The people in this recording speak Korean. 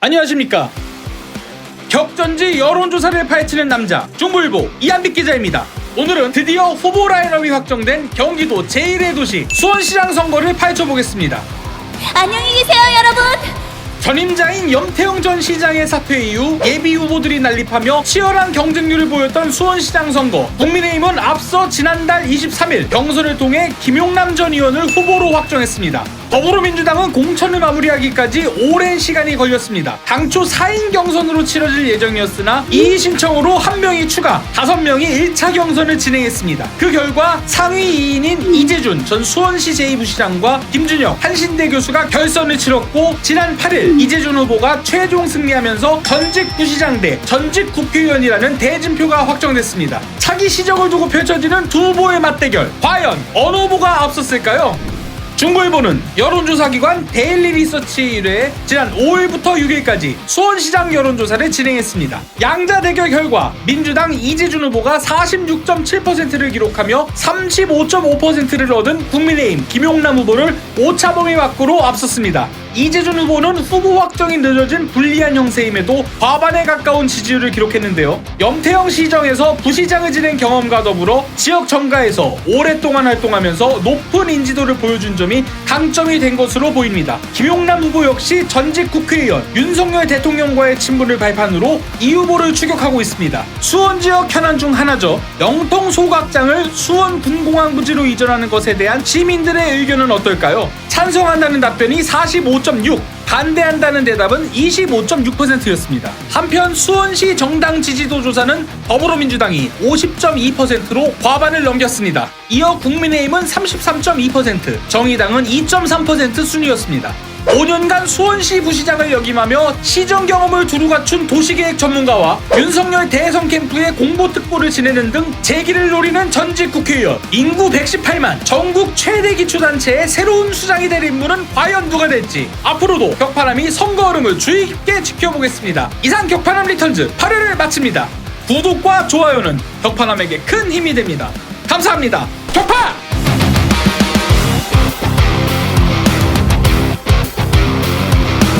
안녕하십니까? 격전지 여론조사를 파헤치는 남자 중불보 이한빛 기자입니다. 오늘은 드디어 후보 라인업이 확정된 경기도 제1의 도시 수원시장 선거를 파헤쳐 보겠습니다. 안녕히 계세요, 여러분. 전임자인 염태영 전 시장의 사퇴 이후 예비 후보들이 난립하며 치열한 경쟁률을 보였던 수원시장 선거. 국민의힘은 앞서 지난달 23일 경선을 통해 김용남 전 의원을 후보로 확정했습니다. 더불어민주당은 공천을 마무리하기까지 오랜 시간이 걸렸습니다. 당초 4인 경선으로 치러질 예정이었으나 이의 신청으로 한 명이 추가 5명이 1차 경선을 진행했습니다. 그 결과 상위 2인인 이재준 전 수원시 제2부시장과 김준혁 한신대 교수가 결선을 치렀고 지난 8일 이재준 후보가 최종 승리하면서 전직 부시장 대 전직 국회의원이라는 대진표가 확정됐습니다. 차기 시정을 두고 펼쳐지는 두 후보의 맞대결. 과연 어느 후보가 앞섰을까요? 중부일보는 여론조사기관 데일리 리서치 1회 지난 5일부터 6일까지 수원시장 여론조사를 진행했습니다. 양자 대결 결과 민주당 이재준 후보가 46.7%를 기록하며 35.5%를 얻은 국민의힘 김용남 후보를 오차범위 밖으로 앞섰습니다. 이재준 후보는 후보 확정이 늦어진 불리한 형세임에도 과반에 가까운 지지율을 기록했는데요. 염태영 시정에서 부시장을 지낸 경험과 더불어 지역 정가에서 오랫동안 활동하면서 높은 인지도를 보여준 점이 강점이 된 것으로 보입니다. 김용남 후보 역시 전직 국회의원 윤석열 대통령과의 친분을 발판으로 이 후보를 추격하고 있습니다. 수원 지역 현안 중 하나죠. 영통 소각장을 수원 군공항 부지로 이전하는 것에 대한 시민들의 의견은 어떨까요? 찬성한다는 답변이 45.6, 반대한다는 대답은 25.6%였습니다. 한편 수원시 정당 지지도 조사는 더불어민주당이 50.2%로 과반을 넘겼습니다. 이어 국민의힘은 33.2%, 정의당은 2.3% 순이었습니다. 5년간 수원시 부시장을 역임하며 시정 경험을 두루 갖춘 도시계획 전문가와 윤석열 대선 캠프의 공보특보를 지내는 등 재기를 노리는 전직 국회의원 인구 118만 전국 최대 기초단체의 새로운 수장이 될 인물은 과연 누가 될지 앞으로도 격파남이 선거 흐름을 주의 깊게 지켜보겠습니다. 이상 격파남 리턴즈 8회를 마칩니다. 구독과 좋아요는 격파남에게 큰 힘이 됩니다. 감사합니다. 격파!